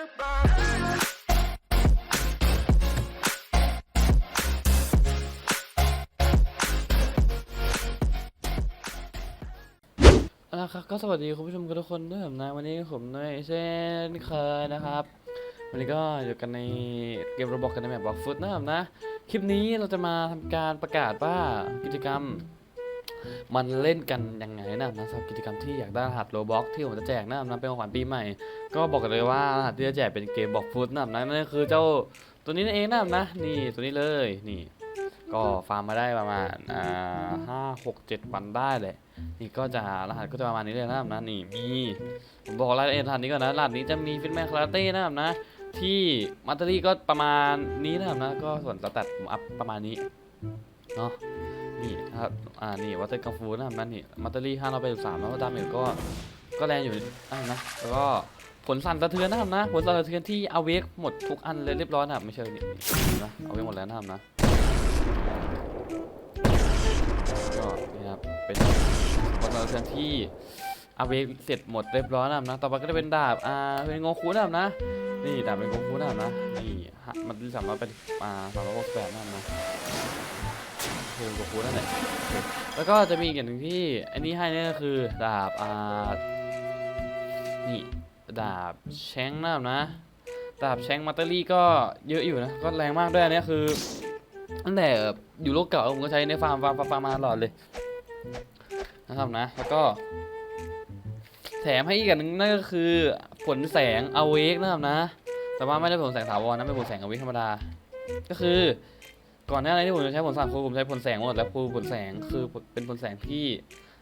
เอาละครับก็สวัสดีคุณผู้ชมทุกคนด้วยนะวันนี้ผมเนยเช่นเคยนะครับวันนี้ก็อยู่กันในเกมระบบกันในแบบบล็อกฟุตนะครับนะ คลิปนี้เราจะมาทำการประกาศว่ากิจกรรม มันเล่นกันยังไงนะนะสำหรับกิจกรรมที่อยากได้รหัสโลบ็อกที่ผมจะแจกนะนะเป็นของขวัญปีใหม่ ก็บอกกันเลยว่ารหัสที่จะแจกเป็นเกมบ็อกฟุตนะนะนั่นคือเจ้าตัวนี้นั่นเองนะนะนี่ตัวนี้เลยนี่ก็ฟาร์มมาได้ประมาณอ่าห้าหกเจ็ดวันได้เลยนี่ก็จะรหัสก็จะประมาณนี้เลยนะครับนะนี่มีผมบอกรายละเอียดรหัสนี้ก่อนนะรหัสนี้จะมีฟิตแมนคาราเต้นะครับนะ ที่มัตเตอรี่ก็ประมาณนี้นะครับนะ ก็ส่วนสแตทผมอัพประมาณนี้เนาะ นี่ครับอ่านี่วัตเตอร์กังฟูนะครับนะนี่มัตเตอรี่ห้าร้อยแปดสิบสามแล้วก็ดาเมจก็ก็แรงอยู่นะนะแล้วก็ผลสั่นสะเทือนนะครับนะผลสั่นสะเทือนที่เอาเวกหมดทุกอันเลยเรียบร้อยนะครับไม่ใช่นี่นี่นะเอาเวกหมดแล้วนะครับนะก็นี่ครับเป็นบอลเราเทือนที่อาเวกเสร็จหมดเรียบร้อยแล้วนะต่อไปก็จะเป็นดาบอ่าเป็นโงคูนะครับนะนี่ดาบเป็นโงคูนะครับนะนี่ฮะมันสามร้อยเป็นอ่าสามร้อยหกสิบแปดนะครับนะ คือโงคูนั่นแหละแล้วก็จะมีอีกอย่างหนึ่งที่อันนี้ให้เนี่ยก็คือดาบอ่านี่ดาบแชงนะครับนะดาบแชงมัตเตอรี่ก็เยอะอยู่นะก็แรงมากด้วยอันนี้คือตั้งแต่อยู่โลกเก่าผมก็ใช้ในฟาร์มฟาร์มฟาร์มฟาร์มมาตลอดเลยนะครับนะแล้วก็ แถมให้อีกอย่างหนึ่งนั่นก็คือผลแสงอเวกนะครับนะ แต่ว่าไม่ได้ผลแสงถาวรนะเป็นผลแสงอเวกธรรมดา ก็คือ ก่อนหน้านี้ที่ผมจะใช้ผลสามคือผมใช้ผลแสงหมดแล้วคือผลแสงคือเป็นผลแสงที่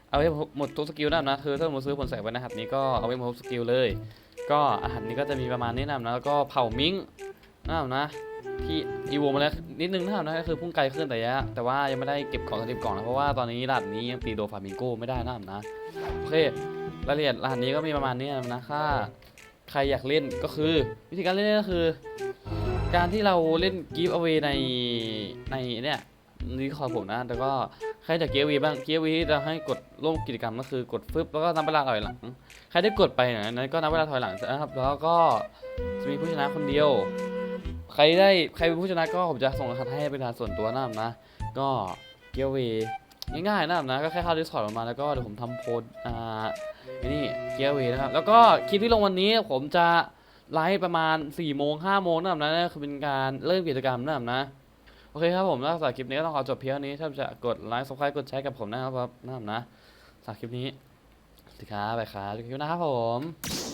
เอาไว้หมดทุกสกิลนะนะคือถ้าผมซื้อผลแสงไปนะครับนี้ก็เอาไว้หมดทุกสกิลเลย ก็อาหารนี้ก็จะมีประมาณนี้นะครับนะแล้วก็เผามิงนะครับนะที่อีโวมาแล้วนิดนึงนะครับนะก็คือพุ่งไกลขึ้นแต่ยะแต่ว่ายังไม่ได้เก็บของสถิบกล่องนะเพราะว่าตอนนี้รหัสนี้ยังตีโดฟามิงโกไม่ได้นะครับนะโอเครายละเอียดรหัสนี้ก็มีประมาณนี้นะถ้าใครอยากเล่นก็คือ วิธีการเล่นก็คือ การที่เราเล่นกิฟต์เอาไว้ในในเนี่ยนี่ขอผมนะแต่ก็ใครจะเกียร์วีบ้างเกียร์วีที่จะให้กดร่วมกิจกรรมก็คือกดฟึบแล้วก็นับเวลาถอยหลัง ใครได้กดไปเนี่ยนั้นก็นับเวลาถอยหลังนะครับ แล้วก็จะมีผู้ชนะคนเดียว ใครได้ใครเป็นผู้ชนะก็ผมจะส่งรหัสให้เป็นการส่วนตัวนะครับนะ ก็เกียวเวง่ายๆนะครับนะก็แค่เข้า Discord ออกมาแล้วก็เดี๋ยวผมทำโพสต์อ่านี่เกียวเวนะครับแล้วก็คลิปที่ลงวันนี้ผมจะ ไลฟ์ประมาณ4ี่โมงห้าโมงนะครับนะนั่นคือเป็นการเริ่มกิจกรรมนะครับนะโอเคครับผมแล้วสำหรับคลิปนี้ก็ต้องขอจบเพียงเท่านี้ถ้าจะกดไลค์สับสไครต์กดแชร์กับผมนะครับนะครับนะสำหรับคลิปนี้สวัสดีครับไปครับคลิปนะครับผม